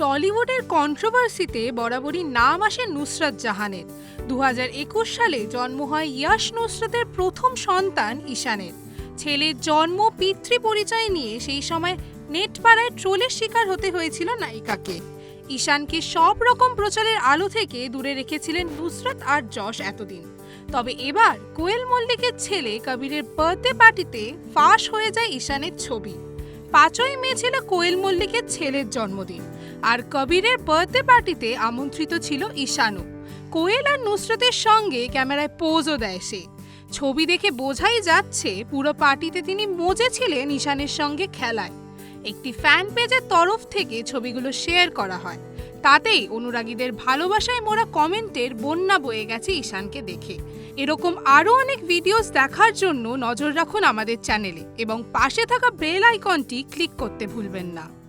টলিউডের কন্ট্রোভার্সিতে বরাবরই নাম আসে নুসরাত জাহানের। দু হাজার একুশ সালে জন্ম হয় ইয়াশ নুসরাতের প্রথম সন্তান ঈশানের। ছেলের জন্ম পিতৃ পরিচয় নিয়ে সেই সময় নেটপাড়ায় ট্রোলের শিকার হতে হয়েছিল নায়িকাকে। ঈশানকে সব রকম প্রচারের আলো থেকে দূরে রেখেছিলেন নুসরাত আর যশ এতদিন। তবে এবার কোয়েল মল্লিকের ছেলে কবিরের বার্থডে পার্টিতে ফাঁস হয়ে যায় ঈশানের ছবি। পাঁচই মে ছিল কোয়েল মল্লিকের ছেলের জন্মদিন। আর কবিরের বার্থডে পার্টিতে আমন্ত্রিত ছিল ঈশানও কোয়েল আর নুসরতের সঙ্গে ক্যামেরায় পোজও দেয় সে। ছবি দেখে বোঝাই যাচ্ছে, পুরো পার্টিতে তিনি মজে ছিলেন ঈশানের সঙ্গে খেলায়। একটি ফ্যান পেজের তরফ থেকে ছবিগুলো শেয়ার করা হয়। তাতেই অনুরাগীদের ভালোবাসায় মোরা কমেন্টের বন্যা বয়ে গেছে ঈশানকে দেখে। এরকম আরও অনেক ভিডিওস দেখার জন্য নজর রাখুন আমাদের চ্যানেলে এবং পাশে থাকা বেল আইকনটি ক্লিক করতে ভুলবেন না।